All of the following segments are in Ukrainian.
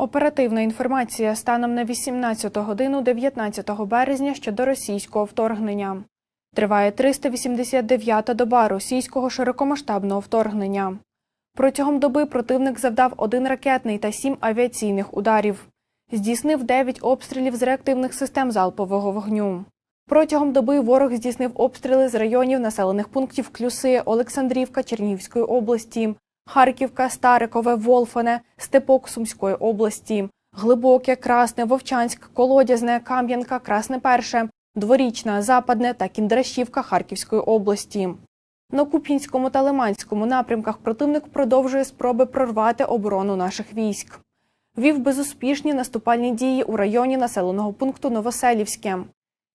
Оперативна інформація станом на 18 годину 19 березня щодо російського вторгнення. Триває 389-та доба російського широкомасштабного вторгнення. Протягом доби противник завдав один ракетний та сім авіаційних ударів. Здійснив 9 обстрілів з реактивних систем залпового вогню. Протягом доби ворог здійснив обстріли з районів населених пунктів Клюси, Олександрівка Чернігівської області, Харківка, Старикове, Волфане, Степок Сумської області, Глибоке, Красне, Вовчанськ, Колодязне, Кам'янка, Красне Перше, Дворічна, Западне та Кіндрашівка Харківської області. На Куп'янському та Лиманському напрямках противник продовжує спроби прорвати оборону наших військ. Вів безуспішні наступальні дії у районі населеного пункту Новоселівське.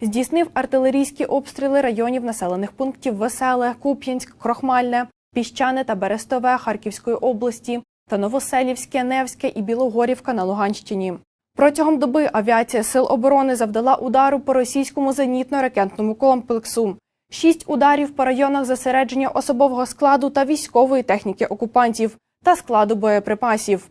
Здійснив артилерійські обстріли районів населених пунктів Веселе, Куп'янськ, Крохмальне, Піщане та Берестове Харківської області та Новоселівське, Невське і Білогорівка на Луганщині. Протягом доби авіація Сил оборони завдала удару по російському зенітно-ракетному комплексу. Шість ударів по районах зосередження особового складу та військової техніки окупантів та складу боєприпасів.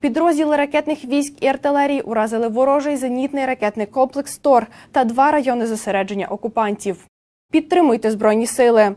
Підрозділи ракетних військ і артилерії уразили ворожий зенітний ракетний комплекс ТОР та два райони зосередження окупантів. Підтримуйте збройні сили.